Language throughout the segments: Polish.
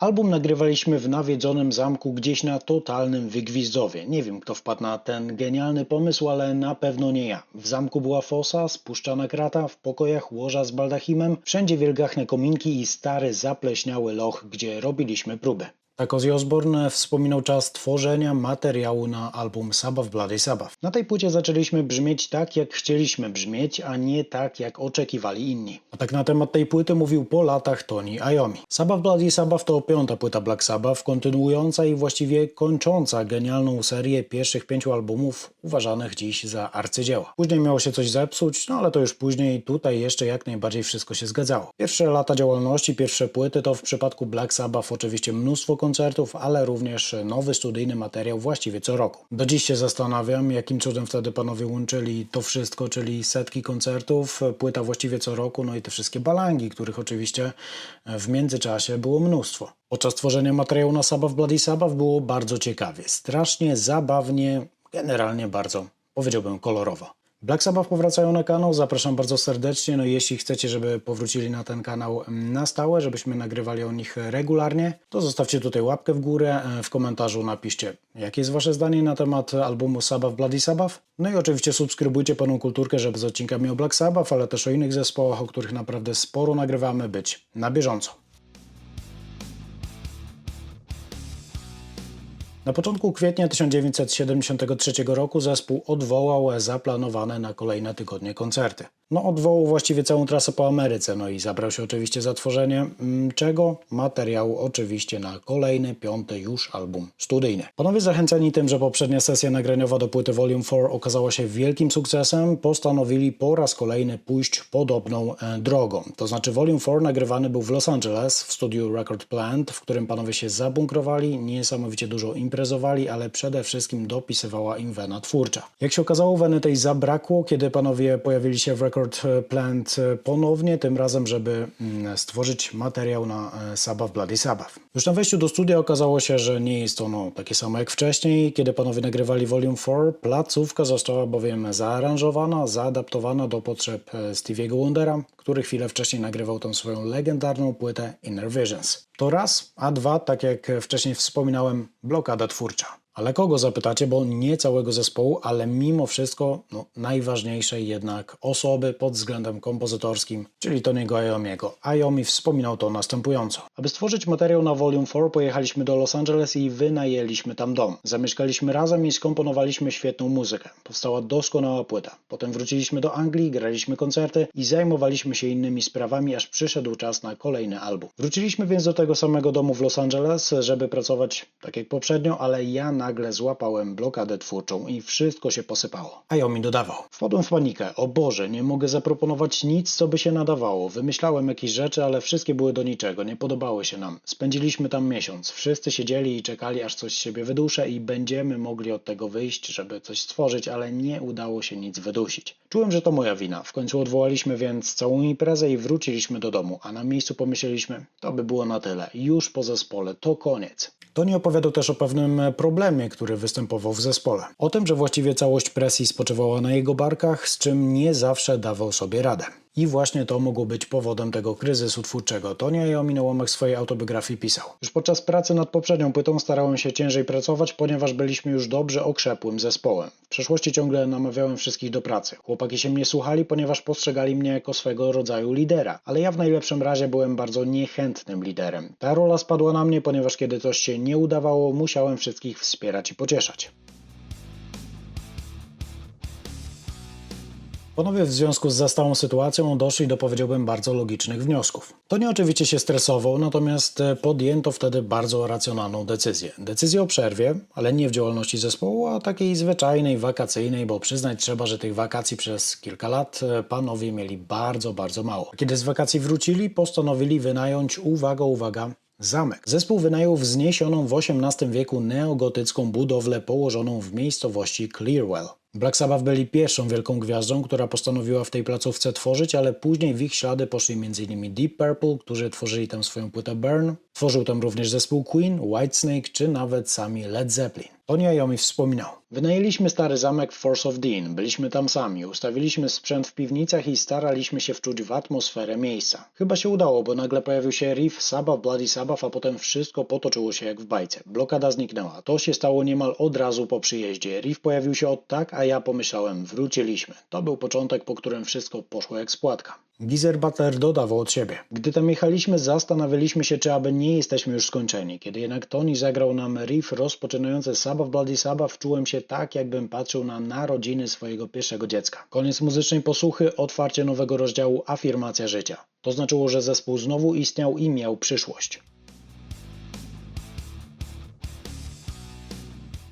Album nagrywaliśmy w nawiedzonym zamku gdzieś na totalnym wygwizdowie. Nie wiem, kto wpadł na ten genialny pomysł, ale na pewno nie ja. W zamku była fosa, spuszczana krata, w pokojach łoża z baldachimem, wszędzie wielgachne kominki i stary, zapleśniały loch, gdzie robiliśmy próby. Tak Ozzy Osbourne wspominał czas tworzenia materiału na album Sabbath Bloody Sabbath. Na tej płycie zaczęliśmy brzmieć tak, jak chcieliśmy brzmieć, a nie tak, jak oczekiwali inni. A tak na temat tej płyty mówił po latach Tony Iommi. Sabbath Bloody Sabbath to piąta płyta Black Sabbath, kontynuująca i właściwie kończąca genialną serię pierwszych pięciu albumów uważanych dziś za arcydzieła. Później miało się coś zepsuć, no ale to już później, tutaj jeszcze jak najbardziej wszystko się zgadzało. Pierwsze lata działalności, pierwsze płyty to w przypadku Black Sabbath oczywiście mnóstwo koncertów, ale również nowy studyjny materiał właściwie co roku. Do dziś się zastanawiam, jakim cudem wtedy panowie łączyli to wszystko, czyli setki koncertów, płyta właściwie co roku, no i te wszystkie balangi, których oczywiście w międzyczasie było mnóstwo. Podczas tworzenia materiału na Sabbath Bloody Sabbath było bardzo ciekawie, strasznie zabawnie, generalnie bardzo, powiedziałbym, kolorowo. Black Sabbath powracają na kanał, zapraszam bardzo serdecznie. No i jeśli chcecie, żeby powrócili na ten kanał na stałe, żebyśmy nagrywali o nich regularnie, to zostawcie tutaj łapkę w górę, e, w komentarzu napiszcie, jakie jest wasze zdanie na temat albumu Sabbath Bloody Sabbath. No i oczywiście subskrybujcie Panu Kulturkę, żeby z odcinkami o Black Sabbath, ale też o innych zespołach, o których naprawdę sporo nagrywamy, być na bieżąco. Na początku kwietnia 1973 roku zespół odwołał zaplanowane na kolejne tygodnie koncerty. No odwołał właściwie całą trasę po Ameryce, no i zabrał się oczywiście za tworzenie mm, czego? Materiału oczywiście na kolejny, piąty już album studyjny. Panowie zachęceni tym, że poprzednia sesja nagraniowa do płyty Volume 4 okazała się wielkim sukcesem, postanowili po raz kolejny pójść podobną e, drogą. To znaczy Volume 4 nagrywany był w Los Angeles w studiu Record Plant, w którym panowie się zabunkrowali, niesamowicie dużo imprezowali, ale przede wszystkim dopisywała im wena twórcza. Jak się okazało, weny tej zabrakło, kiedy panowie pojawili się w Record Plant ponownie, tym razem, żeby mm, stworzyć materiał na e, Sabbath Bloody Sabbath. Już na wejściu do studia okazało się, że nie jest ono takie samo jak wcześniej. Kiedy panowie nagrywali Volume 4, placówka została bowiem zaaranżowana, zaadaptowana do potrzeb e, Stevie'ego Wondera, który chwilę wcześniej nagrywał tą swoją legendarną płytę Inner Visions. To raz, a dwa, tak jak wcześniej wspominałem, blokada twórcza. Ale kogo zapytacie, bo nie całego zespołu, ale mimo wszystko no, najważniejszej jednak osoby pod względem kompozytorskim, czyli Tony'ego Iommiego. Iommi wspominał to następująco. Aby stworzyć materiał na Volume 4 pojechaliśmy do Los Angeles i wynajęliśmy tam dom. Zamieszkaliśmy razem i skomponowaliśmy świetną muzykę. Powstała doskonała płyta. Potem wróciliśmy do Anglii, graliśmy koncerty i zajmowaliśmy się innymi sprawami, aż przyszedł czas na kolejny album. Wróciliśmy więc do tego samego domu w Los Angeles, żeby pracować tak jak poprzednio, ale ja nagle złapałem blokadę twórczą i wszystko się posypało. A mi dodawał. Wpadłem w panikę. O Boże, nie mogę zaproponować nic, co by się nadawało. Wymyślałem jakieś rzeczy, ale wszystkie były do niczego. Nie podobały się nam. Spędziliśmy tam miesiąc. Wszyscy siedzieli i czekali, aż coś z siebie wyduszę i będziemy mogli od tego wyjść, żeby coś stworzyć, ale nie udało się nic wydusić. Czułem, że to moja wina. W końcu odwołaliśmy więc całą imprezę i wróciliśmy do domu, a na miejscu pomyśleliśmy, to by było na tyle. Już po zespole, to koniec. Tony opowiadał też o pewnym problemie, który występował w zespole. O tym, że właściwie całość presji spoczywała na jego barkach, z czym nie zawsze dawał sobie radę. I właśnie to mogło być powodem tego kryzysu twórczego. Iommi na łamach swojej autobiografii pisał. Już podczas pracy nad poprzednią płytą starałem się ciężej pracować, ponieważ byliśmy już dobrze okrzepłym zespołem. W przeszłości ciągle namawiałem wszystkich do pracy. Chłopaki się mnie słuchali, ponieważ postrzegali mnie jako swego rodzaju lidera, ale ja w najlepszym razie byłem bardzo niechętnym liderem. Ta rola spadła na mnie, ponieważ kiedy coś się nie udawało, musiałem wszystkich wspierać i pocieszać. Panowie w związku z zastałą sytuacją doszli do, powiedziałbym, bardzo logicznych wniosków. To nie oczywiście się stresował, natomiast e, podjęto wtedy bardzo racjonalną decyzję. Decyzję o przerwie, ale nie w działalności zespołu, a takiej zwyczajnej, wakacyjnej, bo przyznać trzeba, że tych wakacji przez kilka lat e, panowie mieli bardzo, bardzo mało. Kiedy z wakacji wrócili, postanowili wynająć, uwaga, uwaga, Zamek. Zespół wynajął wzniesioną w XVIII wieku neogotycką budowlę położoną w miejscowości Clearwell. Black Sabbath byli pierwszą wielką gwiazdą, która postanowiła w tej placówce tworzyć, ale później w ich ślady poszli m.in. Deep Purple, którzy tworzyli tam swoją płytę Burn. Tworzył tam również zespół Queen, Whitesnake czy nawet sami Led Zeppelin. Tony Iommi wspominał. Wynajęliśmy stary zamek Force of Dean, byliśmy tam sami, ustawiliśmy sprzęt w piwnicach i staraliśmy się wczuć w atmosferę miejsca. Chyba się udało, bo nagle pojawił się riff Sabbath, Bloody Sabbath, a potem wszystko potoczyło się jak w bajce. Blokada zniknęła. To się stało niemal od razu po przyjeździe. Riff pojawił się od tak, a ja pomyślałem, wróciliśmy. To był początek, po którym wszystko poszło jak spłatka. Geezer Butler dodawał od siebie. Gdy tam jechaliśmy, zastanawialiśmy się, czy aby nie jesteśmy już skończeni. Kiedy jednak Tony zagrał nam riff rozpoczynający Sabbath Bloody Sabbath, czułem się tak, jakbym patrzył na narodziny swojego pierwszego dziecka. Koniec muzycznej posłuchy, otwarcie nowego rozdziału, afirmacja życia. To znaczyło, że zespół znowu istniał i miał przyszłość.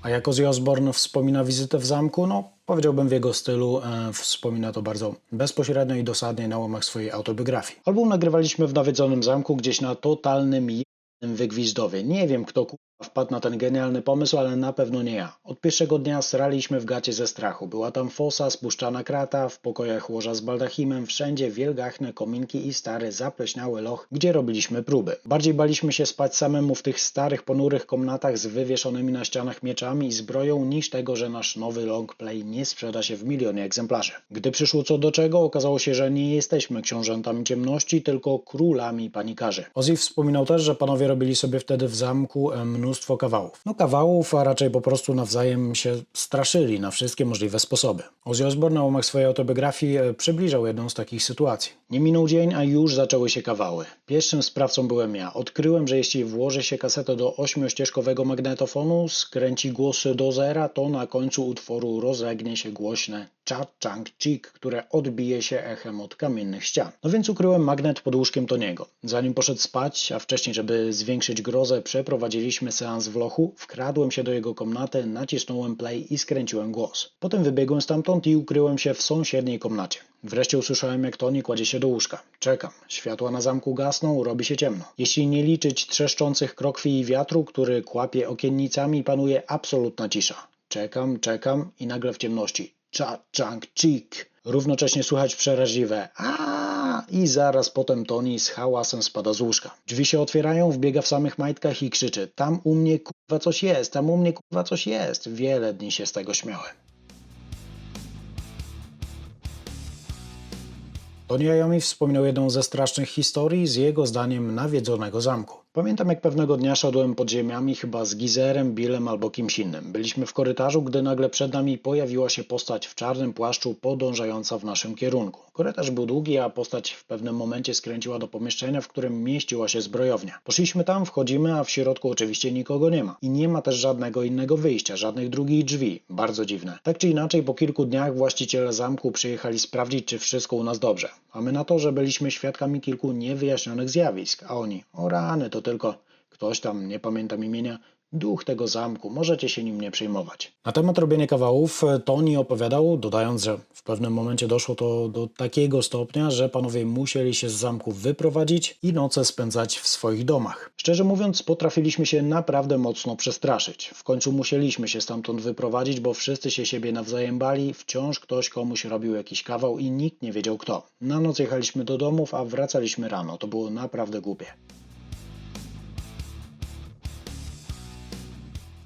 A jak Ozzy Osbourne wspomina wizytę w zamku, no powiedziałbym w jego stylu, e, wspomina to bardzo bezpośrednio i dosadnie na łamach swojej autobiografii. Album nagrywaliśmy w nawiedzonym zamku gdzieś na totalnym wygwizdowie. Nie wiem kto wpadł na ten genialny pomysł, ale na pewno nie ja. Od pierwszego dnia sraliśmy w gacie ze strachu. Była tam fosa, spuszczana krata, w pokojach łoża z baldachimem, wszędzie wielgachne kominki i stary, zapleśniały loch, gdzie robiliśmy próby. Bardziej baliśmy się spać samemu w tych starych, ponurych komnatach z wywieszonymi na ścianach mieczami i zbroją, niż tego, że nasz nowy longplay nie sprzeda się w milionie egzemplarzy. Gdy przyszło co do czego, okazało się, że nie jesteśmy książętami ciemności, tylko królami panikarzy. Ozzy wspominał też, że panowie robili sobie wtedy w zamku e, mnóstwo kawałów. No kawałów, a raczej po prostu nawzajem się straszyli na wszystkie możliwe sposoby. Ozzy Osbourne na łamach swojej autobiografii e, przybliżał jedną z takich sytuacji. Nie minął dzień, a już zaczęły się kawały. Pierwszym sprawcą byłem ja. Odkryłem, że jeśli włoży się kasetę do ośmiościeżkowego magnetofonu, skręci głosy do zera, to na końcu utworu rozlegnie się głośne chik, które odbije się echem od kamiennych ścian. No więc ukryłem magnet pod łóżkiem Toniego. Zanim poszedł spać, a wcześniej, żeby zwiększyć grozę, przeprowadziliśmy seans w lochu, wkradłem się do jego komnaty, nacisnąłem play i skręciłem głos. Potem wybiegłem stamtąd i ukryłem się w sąsiedniej komnacie. Wreszcie usłyszałem, jak Toni kładzie się do łóżka. Czekam. Światła na zamku gasną, robi się ciemno. Jeśli nie liczyć trzeszczących krokwi i wiatru, który kłapie okiennicami, panuje absolutna cisza. Czekam, czekam i nagle w ciemności. Cha, chang, chik. Równocześnie słychać przeraźliwe a i zaraz potem Toni z hałasem spada z łóżka. Drzwi się otwierają, wbiega w samych majtkach i krzyczy tam u mnie kurwa coś jest, tam u mnie kurwa coś jest. Wiele dni się z tego śmiałem. Tony Iommi wspominał jedną ze strasznych historii z jego zdaniem nawiedzonego zamku. Pamiętam jak pewnego dnia szedłem podziemiami chyba z Gizerem, Billem albo kimś innym. Byliśmy w korytarzu, gdy nagle przed nami pojawiła się postać w czarnym płaszczu podążająca w naszym kierunku. Korytarz był długi, a postać w pewnym momencie skręciła do pomieszczenia, w którym mieściła się zbrojownia. Poszliśmy tam, wchodzimy, a w środku oczywiście nikogo nie ma. I nie ma też żadnego innego wyjścia, żadnych drugich drzwi. Bardzo dziwne. Tak czy inaczej, po kilku dniach właściciele zamku przyjechali sprawdzić, czy wszystko u nas dobrze. A my na to, że byliśmy świadkami kilku niewyjaśnionych zjawisk, a oni, o rany, to tylko ktoś tam, nie pamiętam imienia, duch tego zamku, możecie się nim nie przejmować. Na temat robienia kawałów e, Tony opowiadał, dodając, że w pewnym momencie doszło to do takiego stopnia, że panowie musieli się z zamku wyprowadzić i noce spędzać w swoich domach. Szczerze mówiąc, potrafiliśmy się naprawdę mocno przestraszyć. W końcu musieliśmy się stamtąd wyprowadzić, bo wszyscy się siebie nawzajem bali, wciąż ktoś komuś robił jakiś kawał i nikt nie wiedział kto. Na noc jechaliśmy do domów, a wracaliśmy rano. To było naprawdę głupie.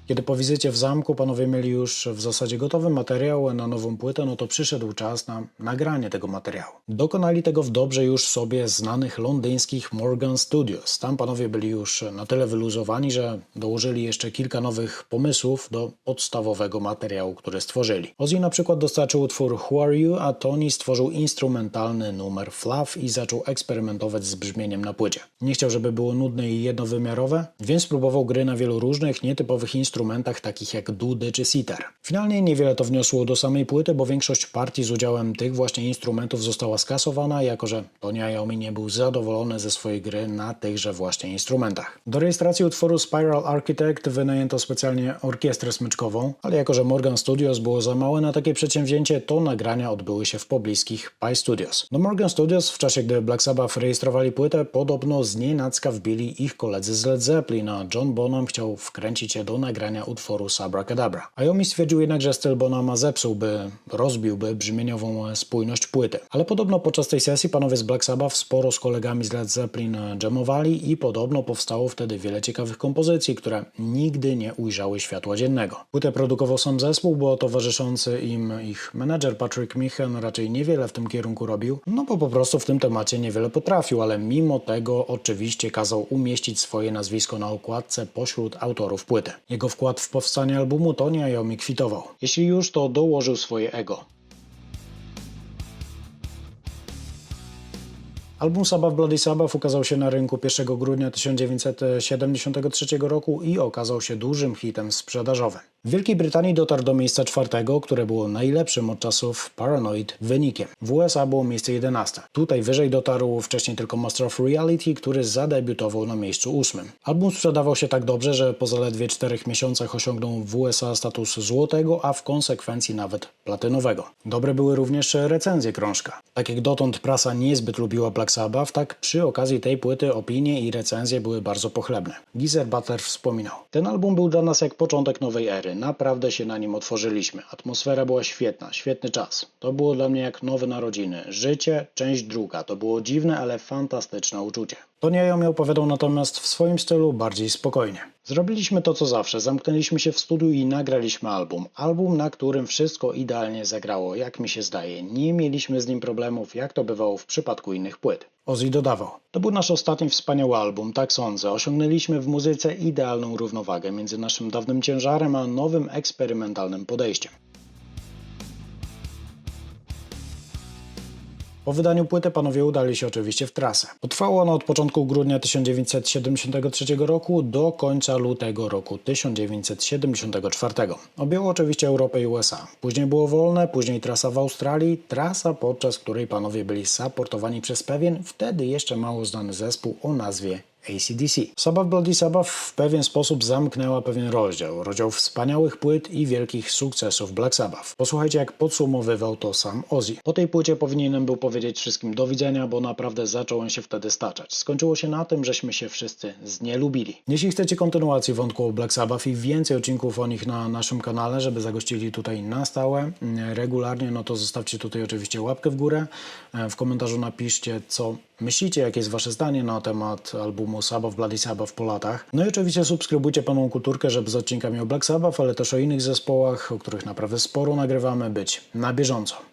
Kiedy po wizycie w zamku panowie mieli już w zasadzie gotowy materiał na nową płytę, no to przyszedł czas na nagranie tego materiału. Dokonali tego w dobrze już sobie znanych londyńskich Morgan Studios. Tam panowie byli już na tyle wyluzowani, że dołożyli jeszcze kilka nowych pomysłów do podstawowego materiału, który stworzyli. Ozzy na przykład dostarczył utwór Who Are You, a Tony stworzył instrumentalny numer Fluff i zaczął eksperymentować z brzmieniem na płycie. Nie chciał, żeby było nudne i jednowymiarowe, więc próbował gry na wielu różnych, nietypowych instrumentach, takich jak dudy czy sitar. Finalnie niewiele to wniosło do samej płyty, bo większość partii z udziałem tych właśnie instrumentów została skasowana, jako że Tony Iommi nie był zadowolony ze swojej gry na tychże właśnie instrumentach. Do rejestracji utworu Spiral Architect wynajęto specjalnie orkiestrę smyczkową, ale jako że Morgan Studios było za małe na takie przedsięwzięcie, to nagrania odbyły się w pobliskich Pi Studios. Do Morgan Studios w czasie, gdy Black Sabbath rejestrowali płytę, podobno z nienacka wbili ich koledzy z Led Zeppelin, a John Bonham chciał wkręcić się do nagrania nagrania utworu Sabracadabra. Ayomi stwierdził jednak, że styl Bonama zepsułby, rozbiłby brzmieniową spójność płyty. Ale podobno podczas tej sesji panowie z Black Sabbath sporo z kolegami z Led Zeppelin jamowali i podobno powstało wtedy wiele ciekawych kompozycji, które nigdy nie ujrzały światła dziennego. Płytę produkował sam zespół, bo towarzyszący im ich menedżer Patrick Michen raczej niewiele w tym kierunku robił, no bo po prostu w tym temacie niewiele potrafił, ale mimo tego oczywiście kazał umieścić swoje nazwisko na okładce pośród autorów płyty. Jego wkład w powstanie albumu Tony Iommi kwitował. Jeśli już, to dołożył swoje ego. Album Sabbath Bloody Sabbath ukazał się na rynku 1 grudnia 1973 roku i okazał się dużym hitem sprzedażowym. W Wielkiej Brytanii dotarł do miejsca czwartego, które było najlepszym od czasów Paranoid wynikiem. W USA było miejsce 11. Tutaj wyżej dotarł wcześniej tylko Master of Reality, który zadebiutował na miejscu ósmym. Album sprzedawał się tak dobrze, że po zaledwie 4 miesiącach osiągnął w USA status złotego, a w konsekwencji nawet platynowego. Dobre były również recenzje krążka. Tak jak dotąd prasa niezbyt lubiła Black Sabbath, tak przy okazji tej płyty opinie i recenzje były bardzo pochlebne. Geezer Butler wspominał: Ten album był dla nas jak początek nowej ery. Naprawdę się na nim otworzyliśmy. Atmosfera była świetna, świetny czas. To było dla mnie jak nowe narodziny. Życie, część druga. To było dziwne, ale fantastyczne uczucie. Tony Iommi opowiadał natomiast w swoim stylu bardziej spokojnie. Zrobiliśmy to co zawsze, zamknęliśmy się w studiu i nagraliśmy album. Album, na którym wszystko idealnie zagrało, jak mi się zdaje. Nie mieliśmy z nim problemów, jak to bywało w przypadku innych płyt. Ozzy dodawał: To był nasz ostatni wspaniały album, tak sądzę. Osiągnęliśmy w muzyce idealną równowagę między naszym dawnym ciężarem a nowym eksperymentalnym podejściem. Po wydaniu płyty panowie udali się oczywiście w trasę. Potrwało ona od początku grudnia 1973 roku do końca lutego roku 1974. Objęło oczywiście Europę i USA. Później było wolne, później trasa w Australii, trasa podczas której panowie byli supportowani przez pewien, wtedy jeszcze mało znany zespół o nazwie ACDC. Sabbath Bloody Sabbath w pewien sposób zamknęła pewien rozdział, rozdział wspaniałych płyt i wielkich sukcesów Black Sabbath. Posłuchajcie jak podsumowywał to sam Ozzy. Po tej płycie powinienem był powiedzieć wszystkim do widzenia, bo naprawdę zacząłem się wtedy staczać. Skończyło się na tym, żeśmy się wszyscy znielubili. Jeśli chcecie kontynuacji wątku o Black Sabbath i więcej odcinków o nich na naszym kanale, żeby zagościli tutaj na stałe, mm, regularnie, no to zostawcie tutaj oczywiście łapkę w górę. E, W komentarzu napiszcie, co myślicie, jakie jest wasze zdanie na temat albumu Sabbath Bloody Sabbath po latach. No i oczywiście subskrybujcie Paną Kulturkę, żeby z odcinkami o Black Sabbath, ale też o innych zespołach, o których naprawdę sporo nagrywamy, być na bieżąco.